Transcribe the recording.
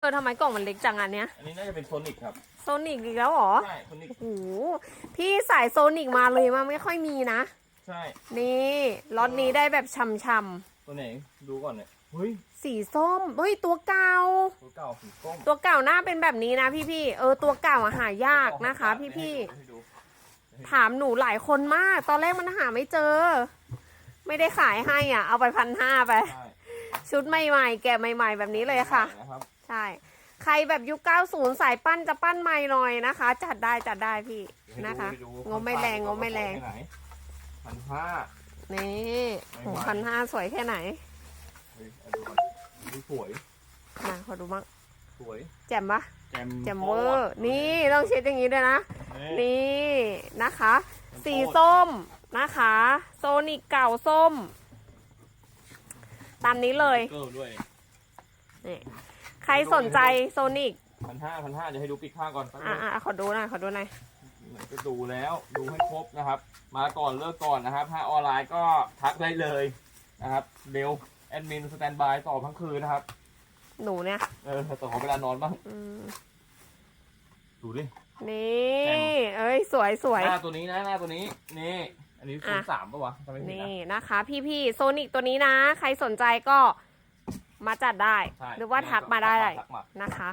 เออทำไมกล่องมันเล็กจังอันเนี้ยอันนี้น่าจะเป็นโซนิกครับ โซนิกอีกแล้วเหรอ ใช่โซนิก โอ้โหพี่สายโซนิกมาเลยมาไม่ค่อยมีนะ ใช่ นี่ล็อตนี้ได้แบบช่ำตัวไหนดูก่อนเนี่ยเฮ้ยๆสีส้ม เฮ้ยตัวเก่า ตัวเก่าสีส้มตัวเก่าหน้าเป็นแบบนี้นะพี่ๆเออตัวเก่าอะหายากนะคะ พี่ให้ดูๆถามหนูหลายคนมาก ตอนแรกมันหาไม่เจอ ไม่ได้ขายให้อะ เอาไปพันห้าไปใช่ ชุดใหม่ๆ แกะใหม่ ๆ แบบนี้เลยค่ะนะครับใช่ ใครแบบยุค 90 สายปั้นจะปั้นใหม่หน่อยนะคะ จัดได้จัดได้พี่นะคะ ให้ดูงบไม่แรงงบไม่แรง พันห้า นี่โหพันห้าสวยแค่ไหนเฮ้ยเอาดูก่อนดูสวย นะขอดูมั้งสวยแจ่มปะแจมแจ่มเวอร์ นี่ต้องเช็ดอย่างนี้ด้วยนะ นี่นี่นะคะ สีส้มนะคะ โซนิกเก่าส้ม ตามนี้เลยเกิลด้วยนี่ใครสนใจโซนิกพันห้าพันห้าจะให้ดูปีกข้างก่อนแป๊บนึอะงอะขอดูหน่อยขอดูหน่อยก็ดูแล้วดูให้ครบนะครับ มาก่อนเลิกก่อนนะครับ ถ้าออนไลน์ก็ทักได้เลยนะครับเร็วแอดมินสแตนบายต่อทั้งคืนนะครับหนูเนี่ย เออแต่ขอเวลานอนบ้างอืมดูดิ นี่แจ่มเอ้ย สวยสวยหน้าตัวนี้นะหน้าตัวนี้นี่ อันนี้คูณอะ สามปะวะทำไมผิดนี่นะ นะคะ พี่ๆโซนิกตัวนี้นะ ใครสนใจก็มาจัดได้ ใช่หรือว่าทักมาได้ทักมา นะคะ